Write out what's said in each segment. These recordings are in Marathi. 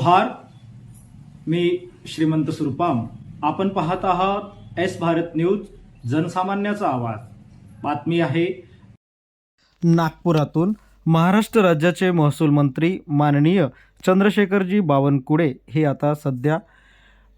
जोहार मी श्रीमंत सुरपाम. आपण पाहत आहात एस भारत न्यूज जनसामान्याचा आवाज. बातमी आहे. नागपुरातून महाराष्ट्र राज्याचे महसूल मंत्री माननीय चंद्रशेखरजी बावनकुळे हे आता सध्या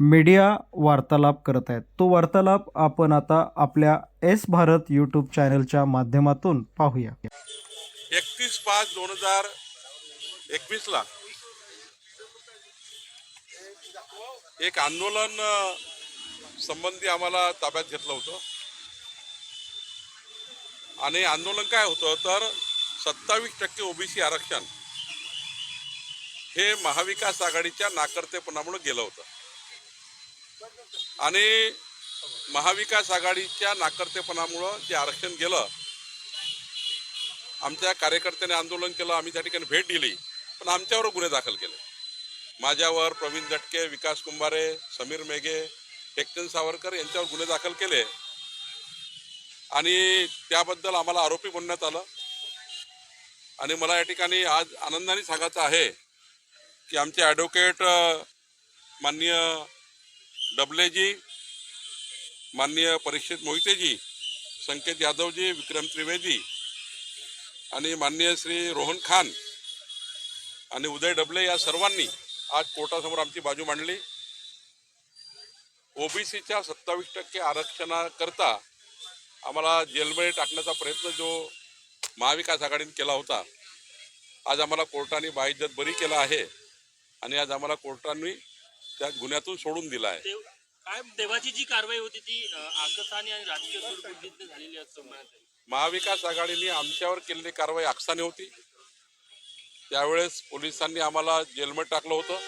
मीडिया वार्तालाप करत आहेत. तो वार्तालाप आपण आता आपल्या एस भारत यूट्यूब चॅनलच्या माध्यमातून पाहूया. एकतीस पाच दोन हजार एकवीसला एक आंदोलन संबंधी आम्हाला ताब्यात घेतलं होतं. आणि आंदोलन काय होतं तर सत्तावीस टक्के ओबीसी आरक्षण हे महाविकास आघाडीच्या नाकर्तेपणामुळे गेलं होतं. आणि महाविकास आघाडीच्या नाकर्तेपणामुळं जे आरक्षण गेलं आमच्या कार्यकर्त्याने आंदोलन केलं आम्ही त्या ठिकाणी भेट दिली पण आमच्यावर गुन्हे दाखल केले. माझ्यावर प्रवीण दटके विकास कुंभारे समीर मेघे टेकचंद सावरकर यांच्यावर गुन्हे दाखल केले. आणि त्याबद्दल आम्हाला आरोपी बनण्यात आलं. आणि मला या ठिकाणी आज आनंदाने सांगायचं आहे की आमचे ॲडव्होकेट माननीय डबलेजी माननीय परीक्षित मोहितेजी संकेत यादवजी विक्रम त्रिवेदी आणि माननीय श्री रोहन खान आणि उदय डबले या सर्वांनी आज कोर्टासमोर आमची बाजू मांडली. ओबीसीच्या सत्तावीस टक्के आरक्षणाकरता आम्हाला जेलमध्ये टाकण्याचा प्रयत्न जो महाविकास आघाडीने केला होता आज आम्हाला कोर्टाने बाइज्जत बरी केला आहे आणि आज आम्हाला कोर्टाने त्या गुन्ह्यातून सोडून दिला आहे. काय देवाची जी कारवाई होती ती आकसाने आणि राजकीय झालेली. महाविकास आघाडीने आमच्यावर केलेली कारवाई आक्षाने होती. त्यावेळेस पोलिसांनी आम्हाला जेलमध्ये टाकलं होतं.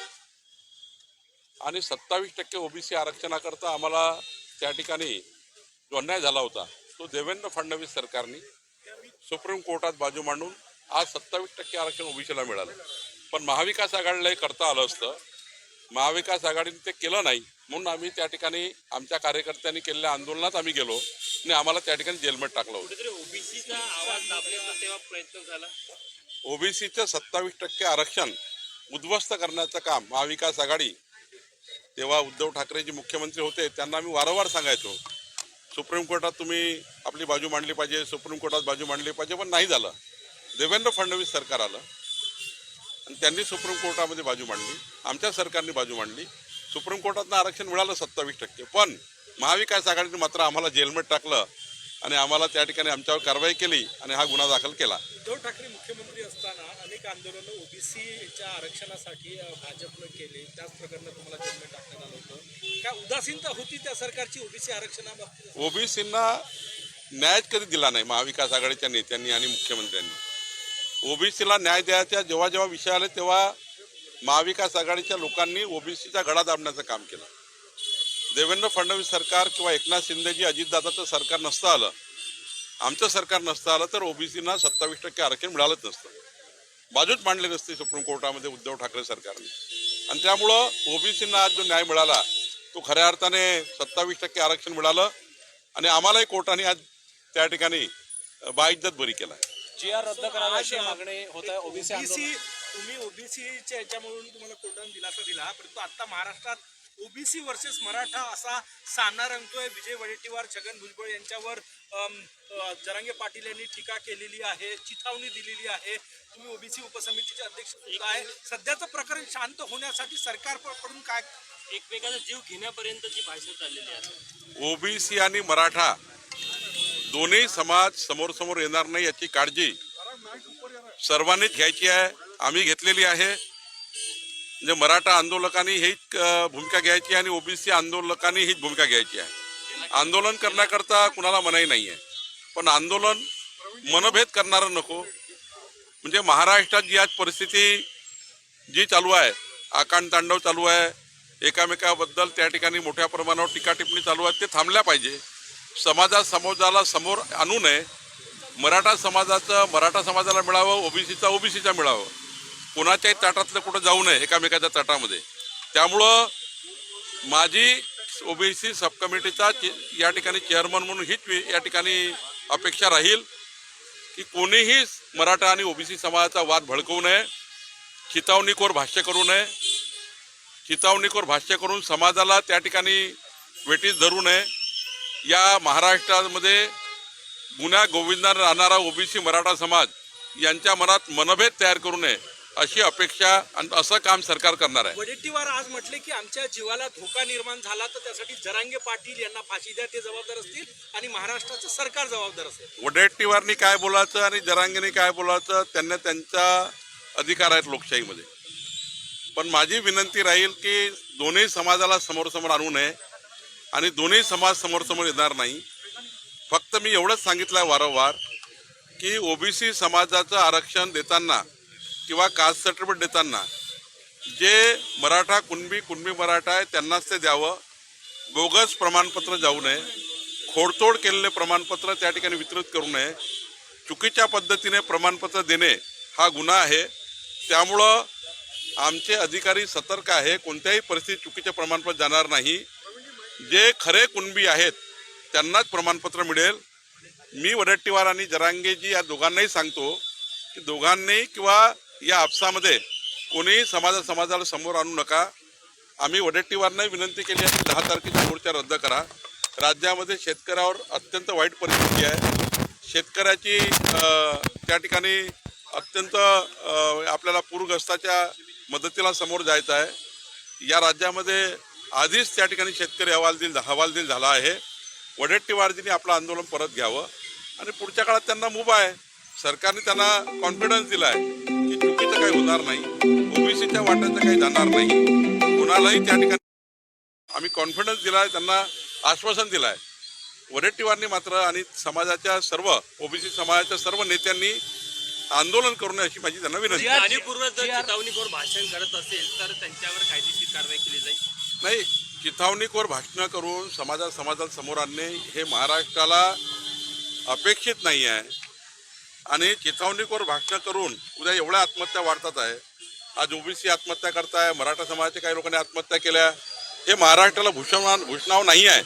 आणि सत्तावीस टक्के ओबीसी आरक्षणाकरता आम्हाला त्या ठिकाणी जो अन्याय झाला होता तो देवेंद्र फडणवीस सरकारने सुप्रीम कोर्टात बाजू मांडून आज सत्तावीस टक्के आरक्षण ओबीसीला मिळालं. पण महाविकास आघाडीला हे करता आलं असतं. महाविकास आघाडीने ते केलं नाही. म्हणून आम्ही त्या ठिकाणी आमच्या कार्यकर्त्यांनी केलेल्या आंदोलनात आम्ही गेलो आणि आम्हाला त्या ठिकाणी जेलमध्ये टाकलं होतं. ओबीसीचा आवाज दाबण्याचा तेव्हा प्रयत्न झाला. ओबीसीचं सत्तावीस टक्के आरक्षण उद्ध्वस्त करण्याचं काम महाविकास आघाडी तेव्हा उद्धव ठाकरे जे मुख्यमंत्री होते त्यांना आम्ही वारंवार सांगायचो सुप्रीम कोर्टात तुम्ही आपली बाजू मांडली पाहिजे सुप्रीम कोर्टात बाजू मांडली पाहिजे पण नाही झालं. देवेंद्र फडणवीस सरकार आलं आणि त्यांनी सुप्रीम कोर्टामध्ये बाजू मांडली आमच्या सरकारने बाजू मांडली. सुप्रीम कोर्टातनं आरक्षण मिळालं सत्तावीस टक्के पण महाविकास आघाडीने मात्र आम्हाला जेलमध्ये टाकलं. आणि आम्हाला त्या ठिकाणी आमच्यावर कारवाई केली आणि हा गुन्हा दाखल केला. उद्धव ठाकरे मुख्यमंत्री असताना अनेक आंदोलनं ओबीसीच्या आरक्षणासाठी भाजपनं केले. त्याच प्रकरणात तुम्हाला जेलमध्ये टाकण्यात आलं होतं. काय उदासीनता होती त्या सरकारची ओबीसी आरक्षणाबाबतीत? ओबीसींना न्यायच कधी दिला नाही महाविकास आघाडीच्या नेत्यांनी आणि मुख्यमंत्र्यांनी. ओबीसीला न्याय द्यायच्या जेव्हा जेव्हा विषय आले तेव्हा महाविकास आघाडीच्या लोकांनी ओबीसीचा गडा दाबण्याचं काम केलं. देवेंद्र फडणवीस सरकार किंवा एकनाथ शिंदेजी अजितदादाचं सरकार नसतं आलं आमचं सरकार नसतं आलं तर ओबीसीना सत्तावीस टक्के आरक्षण मिळालंच नसतं. बाजूच मांडली नसती सुप्रीम कोर्टामध्ये उद्धव ठाकरे सरकारने. आणि त्यामुळं ओबीसींना आज जो न्याय मिळाला तो खऱ्या अर्थाने सत्तावीस टक्के आरक्षण मिळालं आणि आम्हालाही कोर्टाने आज त्या ठिकाणी बाइज्जत बरी केला जी आर रद्द करावी अशी मागणी होत आहे ओबीसी ओबीसी तुम्ही ओबीसीच्या याच्यामधून तुम्हाला कोर्टाने दिलासा दिला परंतु आता महाराष्ट्रात ओबीसी वर्सेस मराठा असा सामना रंगतोय. विजय वडेट्टीवार छगन भुजबळ यांच्यावर जरांगे पाटील यांनी टीका केलेली आहे चिथावणी दिलेली आहे. तुम्ही ओबीसी उपसमितीचे अध्यक्ष आहे. सध्याचं प्रकरण शांत होण्यासाठी सरकारकडून काय? एकमेकाचा जीव घेण्यापर्यंतची भाषा चाललेली आहे. ओबीसी आणि मराठा दोन्ही समाज समोर समोर येणार नाही याची काळजी सर्वांनीच घ्यायची आहे. आम्ही घेतलेली आहे. म्हणजे मराठा आंदोलकांनी हीच भूमिका घ्यायची आणि ओबीसी आंदोलकांनी हीच भूमिका घ्यायची आहे. आंदोलन करण्याकरता कुणाला मनाई नाही आहे पण आंदोलन मनभेद करणारं नको. म्हणजे महाराष्ट्रात जी आज परिस्थिती जी चालू आहे आकांड तांडव चालू आहे एकामेकाबद्दल त्या ठिकाणी मोठ्या प्रमाणावर टीका टिप्पणी चालू आहे ते थांबल्या पाहिजे. समाजा समाजाला समोर आणू नये. मराठा समाजाचं मराठा समाजाला मिळावं ओबीसीचा ओबीसीचा मिळावं. कोणाच्याही ताटातलं कुठं जाऊ नये एकामेकाच्या ताटामध्ये. त्यामुळं माझी ओबीसी सब कमिटीचा या ठिकाणी चेअरमन म्हणून हीच या ठिकाणी अपेक्षा राहील की कोणीही मराठा आणि ओबीसी समाजाचा वाद भडकवू नये चितावणीखोर भाष्य करू नये चितावणीखोर भाष्य करून समाजाला त्या ठिकाणी वेटीत धरू नये. या महाराष्ट्रामध्ये गुन्हा गोविंदा राहणारा ओबीसी मराठा समाज यांच्या मनात मनभेद तयार करू नये. अशी अपेक्षा आणि असं काम सरकार करणार आहे. वडेट्टीवार आज म्हटले की आमच्या जीवाला धोका निर्माण झाला तर त्यासाठी जरांगे पाटील यांना फाशी द्या ते जबाबदार असतील आणि महाराष्ट्राचं सरकार जबाबदार असेल. वडेट्टीवारनी काय बोलायचं आणि जरांगीने काय बोलायचं त्यांना त्यांचा अधिकार आहेत लोकशाहीमध्ये. पण माझी विनंती राहील की दोन्ही समाजाला समोर आणू नये आणि दोन्ही समाज समोर समोर येणार नाही. फक्त मी एवढंच सांगितलं आहे वारंवार की ओबीसी समाजाचं आरक्षण देताना किंवा कास्ट सर्टिफिकेट देताना जे मराठा कुणबी कुणबी मराठा आहे त्यांनाच ते द्यावं. बोगस प्रमाणपत्र जाऊ नये. खोडतोड केलेले प्रमाणपत्र त्या ठिकाणी वितरित करू नये. चुकीच्या पद्धतीने प्रमाणपत्र देणे हा गुन्हा आहे. त्यामुळं आमचे अधिकारी सतर्क आहे. कोणत्याही परिस्थितीत चुकीचे प्रमाणपत्र जाणार नाही. जे खरे कुणबी आहेत त्यांनाच प्रमाणपत्र मिळेल. मी वडट्टीवार आणि जरांगेजी या दोघांनाही सांगतो की दोघांनी किंवा या आपसामध्ये कोणीही समाजा समाजाला समोर आणू नका. आम्ही वडेट्टीवारनंही विनंती केली आहे की दहा तारखेचा मोर्चा रद्द करा. राज्यामध्ये शेतकऱ्यावर अत्यंत वाईट परिस्थिती आहे. शेतकऱ्याची त्या ठिकाणी अत्यंत आपल्याला पूरग्रस्ताच्या मदतीला समोर जायचं आहे. या राज्यामध्ये आधीच त्या ठिकाणी शेतकरी हवालदिल हवालदिल झाला आहे. वडेट्टीवारजींनी आपलं आंदोलन परत घ्यावं. आणि पुढच्या काळात त्यांना मुभा आहे. सरकारने त्यांना कॉन्फिडन्स दिला आहे काही होणार नाही. ओबीसीच्या वाट्याचं काही जाणार नाही. कोणालाही त्या ठिकाणी आम्ही कॉन्फिडन्स दिला आहे त्यांना आश्वासन दिलं आहे वडेट्टीवारनी मात्र आणि समाजाच्या सर्व ओबीसी समाजाच्या सर्व नेत्यांनी आंदोलन करू नये अशी माझी त्यांना विनंती. आहे. जाणीवपूर्वक जर चितावणीखोर भाषण करत असेल तर त्यांच्यावर कायदेशीर कारवाई केली जाईल. नाही चिथावणीवर भाषणं करून समाजा समाजाला समोर आणणे हे महाराष्ट्राला अपेक्षित नाही आहे आणि चेतावणीवर भाषण करून उद्या एवढ्या आत्महत्या वाढतात आहे. आज ओबीसी आत्महत्या करताय मराठा समाजाच्या काही लोकांनी आत्महत्या केल्या. हे महाराष्ट्राला भूषण भूषणाव नाही आहे.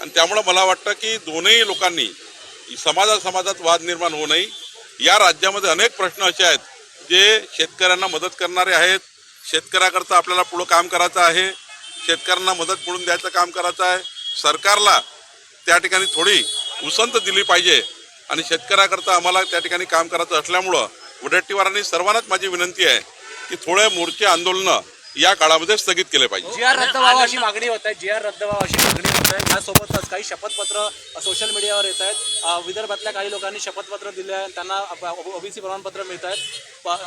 आणि त्यामुळं मला वाटतं की दोनही लोकांनी समाजा समाजात वाद निर्माण होऊ नये. या राज्यामध्ये अनेक प्रश्न असे आहेत जे शेतकऱ्यांना मदत करणारे आहेत. शेतकऱ्याकरता आपल्याला पुढं काम करायचं आहे. शेतकऱ्यांना मदत मिळून द्यायचं काम करायचं आहे. सरकारला त्या ठिकाणी थोडी उसंत दिली पाहिजे. आणि शेतकऱ्याकरता आम्हाला त्या ठिकाणी काम करायचं असल्यामुळं वडेट्टीवारांनी सर्वांनाच माझी विनंती आहे की थोडे मोर्चे आंदोलनं या काळामध्ये स्थगित केले पाहिजे. जी आर रद्द व्हावा अशी मागणी होत आहे जी आर रद्द व्हावा अशी मागणी होत आहे. त्यासोबतच काही शपथपत्र सोशल मीडियावर येत आहेत. विदर्भातल्या काही लोकांनी शपथपत्र दिले आहे त्यांना ओबीसी प्रमाणपत्र मिळत आहेत.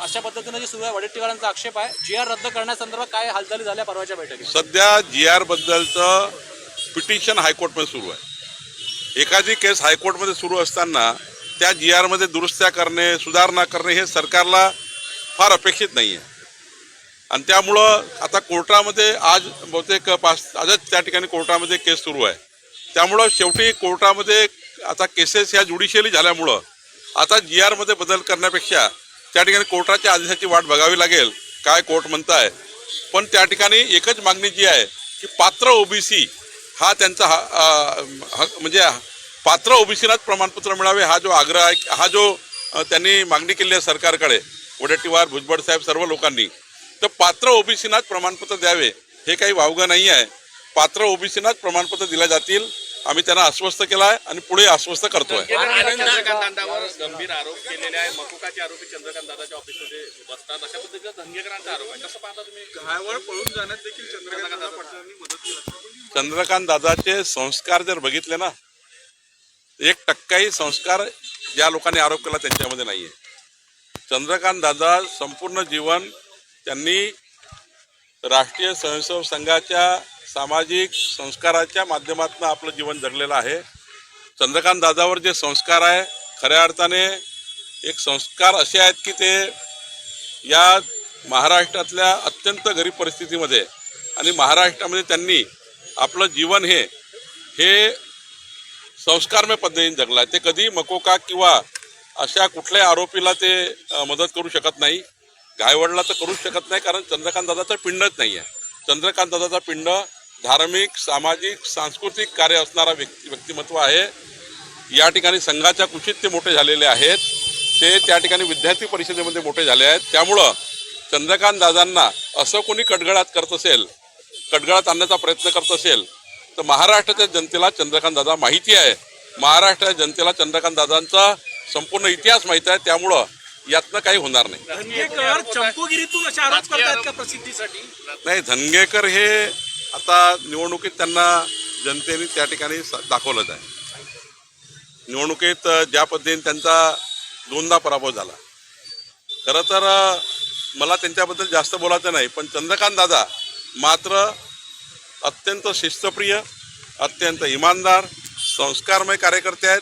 अशा पद्धतीनं जी सुरू आहे वडेट्टीवारांचा आक्षेप आहे. जी आर रद्द करण्यासंदर्भात काय हालचाली झाल्या परवाच्या बैठकीत? सध्या जी आर बद्दलचं पिटिशन हायकोर्टमध्ये सुरू आहे. एखादी केस हायकोर्टमध्ये सुरू असताना त्या जी आरमध्ये दुरुस्त्या करणे सुधारणा करणे हे सरकारला फार अपेक्षित नाही आहे आणि त्यामुळं आता कोर्टामध्ये आज बहुतेक पाच आजच त्या ठिकाणी कोर्टामध्ये केस सुरू आहे. त्यामुळं शेवटी कोर्टामध्ये आता केसेस ह्या ज्युडिशियली झाल्यामुळं आता जी आरमध्ये बदल करण्यापेक्षा त्या ठिकाणी कोर्टाच्या आदेशाची वाट बघावी लागेल काय कोर्ट म्हणताय. पण त्या ठिकाणी एकच मागणी जी आहे की पात्र ओबीसी हा त्यांचा हा हक म्हणजे पात्र ओबीसीलाच प्रमाणपत्र मिळावे हा जो आग्रह आहे हा जो त्यांनी मागणी केली आहे सरकारकडे वडट्टीवार भुजबळ साहेब सर्व लोकांनी तर पात्र ओबीसीनाच प्रमाणपत्र द्यावे हे काही वावगं नाही आहे पात्र ओबीसीनाच प्रमाणपत्र दिल्या जातील आम्ही त्यांना आश्वस्त केलं आहे आणि पुढे आश्वस्त करतोय. चंद्रकांत दादावर गंभीर आरोप केलेले आहे. मकुकाचे आरोपी चंद्रकांत दादाच्या ऑफिसमध्ये बसतात. अशा पद्धतीचा धनगेकरांचा आरोप आहे. कसं पाहता तुम्ही? घायावर पळून जाण्यात देखील चंद्रकांत पाटलांनी मदत केली. चंद्रकांत दादाचे संस्कार जर बघितले ना एक टक्काही संस्कार ज्या लोकांनी आरोप केला त्यांच्यामध्ये नाही आहे चंद्रकांत दादा संपूर्ण जीवन त्यांनी राष्ट्रीय स्वयंसेवक संघाच्या सामाजिक संस्काराच्या माध्यमातून आपलं जीवन जगलेलं आहे. चंद्रकांत दादावर जे संस्कार आहे खऱ्या अर्थाने एक संस्कार असे आहेत की ते या महाराष्ट्रातल्या अत्यंत गरीब परिस्थितीमध्ये आणि महाराष्ट्रामध्ये त्यांनी आपलं जीवन हे हे संस्कारमय पद्धतीने जगलं आहे. ते कधी मकोका किंवा अशा कुठल्याही आरोपीला ते मदत करू शकत नाही. गायवडला तर करूच शकत नाही कारण चंद्रकांत दादाचं पिंडच नाही आहे चंद्रकांत दादाचा पिंड धार्मिक सामाजिक सांस्कृतिक कार्य असणारा व्यक्ती व्यक्तिमत्व आहे. या ठिकाणी संघाच्या कुशीत ते मोठे झालेले आहेत. ते त्या ठिकाणी विद्यार्थी परिषदेमध्ये मोठे झाले आहेत. त्यामुळं चंद्रकांत दादांना असं कोणी कटगळात करत असेल कटगळात आणण्याचा प्रयत्न करत असेल तर महाराष्ट्राच्या जनतेला चंद्रकांत दादा माहिती आहे. महाराष्ट्राच्या जनतेला चंद्रकांत दादांचा संपूर्ण इतिहास माहिती आहे. त्यामुळं यातनं काही होणार नाही. धनगेकर चमकोगिरीतून असे आरोप करतायत का प्रसिद्धीसाठी? नाही धनगेकर हे आता निवडणुकीत त्यांना जनतेने त्या ठिकाणी स- दाखवलंच आहे. निवडणुकीत ज्या पद्धतीने त्यांचा दोनदा पराभव झाला. खरं तर मला त्यांच्याबद्दल जास्त बोलायचं नाही पण चंद्रकांत दादा मात्र अत्यंत शिस्तप्रिय अत्यंत इमानदार संस्कारमय कार्यकर्ते आहेत.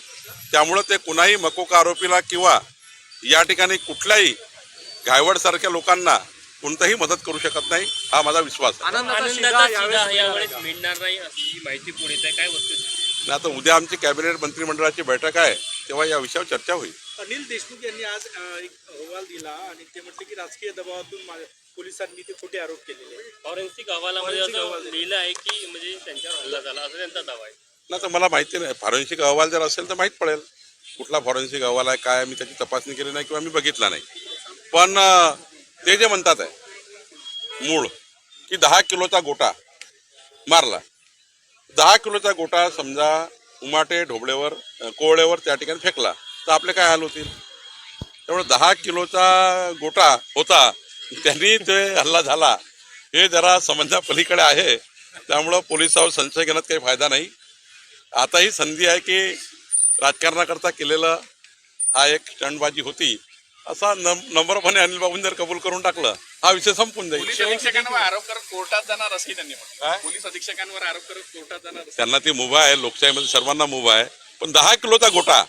त्यामुळं ते कुणाही मकोका आरोपीला किंवा या ठिकाणी कुठल्याही घायवडसारख्या लोकांना कोणताही मदत करू शकत नाही हा माझा विश्वास आहे. आता उद्या आमची कॅबिनेट मंत्रिमंडळाची बैठक आहे तेव्हा या विषयावर चर्चा होईल. अनिल देशमुख यांनी आज एक अहवाल दिला आणि ते म्हटले की राजकीय दबावातून पोलिसांनी ते खोटे आरोप केलेले आहेत. फॉरेन्सिक अहवालामध्ये असं. लिहिलं आहे की म्हणजे त्यांच्यावर हल्ला झाला असं त्यांचा दावा आहे. ना तर मला माहिती नाही. फॉरेन्सिक अहवाल जर असेल तर माहीत पडेल कुठला फॉरेन्सिक अहवाल आहे काय मी त्याची तपासणी केली नाही किंवा मी बघितला नाही. पण ते जे म्हणतात आहे मूळ की दहा किलोचा गोटा मारला. दहा किलोचा गोटा समजा उमाटे ढोबळेवर कोवळेवर त्या ठिकाणी फेकला तर आपले काय हाल होतील? त्यामुळे दहा किलोचा गोटा होता त्यांनी ते हल्ला झाला. हे जरा समजा पलीकडे आहे त्यामुळं पोलिसावर संशय घेण्यात काही फायदा नाही. आता ही संधी आहे की राजकारणाकरता केलेलं हा एक स्टंडबाजी होती. असा नम नम्रपणे अनिल बाबूंनी जर कबूल करून टाकलं हा विषय संपून जाईल. अधीक्षकांवर आरोप करत कोर्टात जाणार असंही त्यांनी म्हटलं? काय? पोलीस अधीक्षकांवर आरोप करत कोर्टात जाणार असं. त्यांना ती मुभा आहे लोकशाहीमध्ये सर्वांना मुभा आहे. पण दहा किलोचा गोटा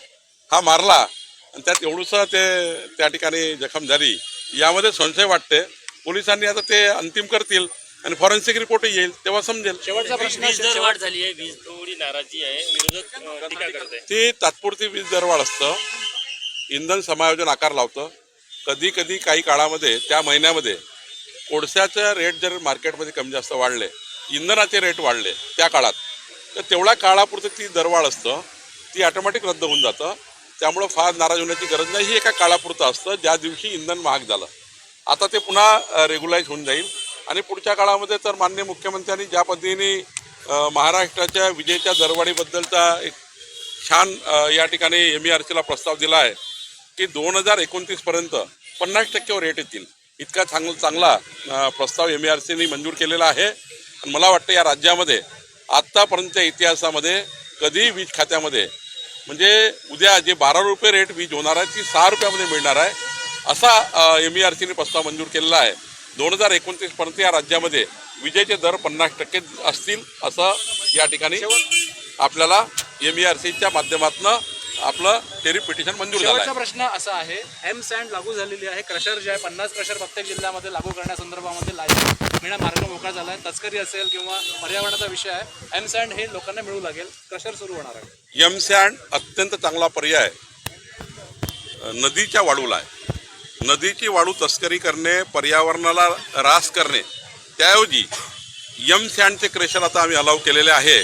हा मारला आणि त्यात एवढंसं ते त्या ठिकाणी जखम झाली. यामध्ये संशय वाटते. पोलिसांनी आता ते अंतिम करतील आणि फॉरेन्सिक रिपोर्ट येईल तेव्हा समजेल. शेवटचा प्रश्न वीज दर वाढ झाली आहे वीज थोडी नाराजी आहे विरोधक अं, टीका करत आहे ती तात्पुरती वीज दरवाढ असतं इंधन समायोजन आकार लावतं. कधी कधी काही काळामध्ये त्या महिन्यामध्ये कोळशाचं रेट जर मार्केटमध्ये कमी जास्त वाढले इंधनाचे रेट वाढले त्या काळात तर तेवढ्या काळापुरतं ती दरवाढ असतं. ती ऑटोमॅटिक रद्द होऊन जातं. त्यामुळं फार नाराज होण्याची गरज नाही. ही एका काळापुरतं असतं. ज्या दिवशी इंधन महाग झालं आता ते पुन्हा रेग्युलाइज होऊन जाईल. आणि पुढच्या काळामध्ये तर माननीय मुख्यमंत्र्यांनी ज्या पद्धतीने महाराष्ट्राच्या विजेच्या दरवाढीबद्दलचा एक छान या ठिकाणी एम ई आर सीला प्रस्ताव दिला आहे. की दोन हजार एकोणतीसपर्यंत पन्नास टक्क्यावर रेट येतील. इतका चांगला चांगला प्रस्ताव एम आर सीने मंजूर केलेला आहे. आणि मला वाटतं या राज्यामध्ये आत्तापर्यंतच्या इतिहासामध्ये कधी वीज खात्यामध्ये म्हणजे उद्या जे बारा रुपये रेट वीज होणार आहे ती सहा रुपयामध्ये मिळणार आहे. असा एम आर सीने प्रस्ताव मंजूर केलेला आहे. दोन हजार एकोणतीसपर्यंत या राज्यामध्ये विजेचे दर पन्नास टक्के असतील असं या ठिकाणी आपल्याला एम आर सीच्या माध्यमातून आपलं टेरिफ पिटिशन मंजूर झालं शेवटचा प्रश्न असा आहे एम सँड लागू झालेली आहे क्रशर जे आहे पन्नास क्रशर प्रत्येक जिल्ह्यामध्ये लागू करण्यासंदर्भामध्ये लायसन मिळणं मार्ग मोकळा झाला आहे तस्करी असेल किंवा पर्यावरणाचा विषय आहे एम सँड हे लोकांना मिळू लागेल क्रशर सुरू होणार आहे. यम सँड अत्यंत चांगला पर्याय नदीच्या वाळूला आहे. नदीची वाळू तस्करी करणे पर्यावरणाला रास करणे त्याऐवजी यम सँडचे क्रेशर आता आम्ही अलाव केलेले आहे.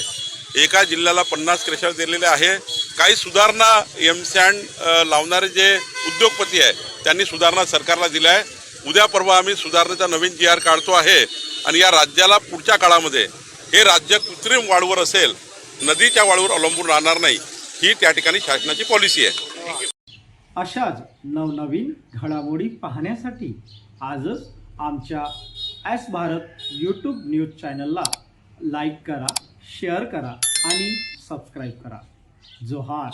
एका जिल्ह्याला पन्नास क्रेशर दिलेले आहे. काही सुधारणा एम सँड लावणारे जे उद्योगपती आहे त्यांनी सुधारणा सरकारला दिल्या आहे. उद्या परवा आम्ही सुधारणेचा नवीन जी आर काढतो आहे आणि या राज्याला पुढच्या काळामध्ये हे राज्य कृत्रिम वाळूवर असेल नदीच्या वाळूवर अवलंबून राहणार नाही ही त्या ठिकाणी शासनाची पॉलिसी आहे. अशाच नवनवीन घडामोडी पाहण्यासाठी आजच आमच्या ॲस भारत यूट्यूब न्यूज चॅनलला लाईक करा शेअर करा आणि सबस्क्राईब करा. जोहार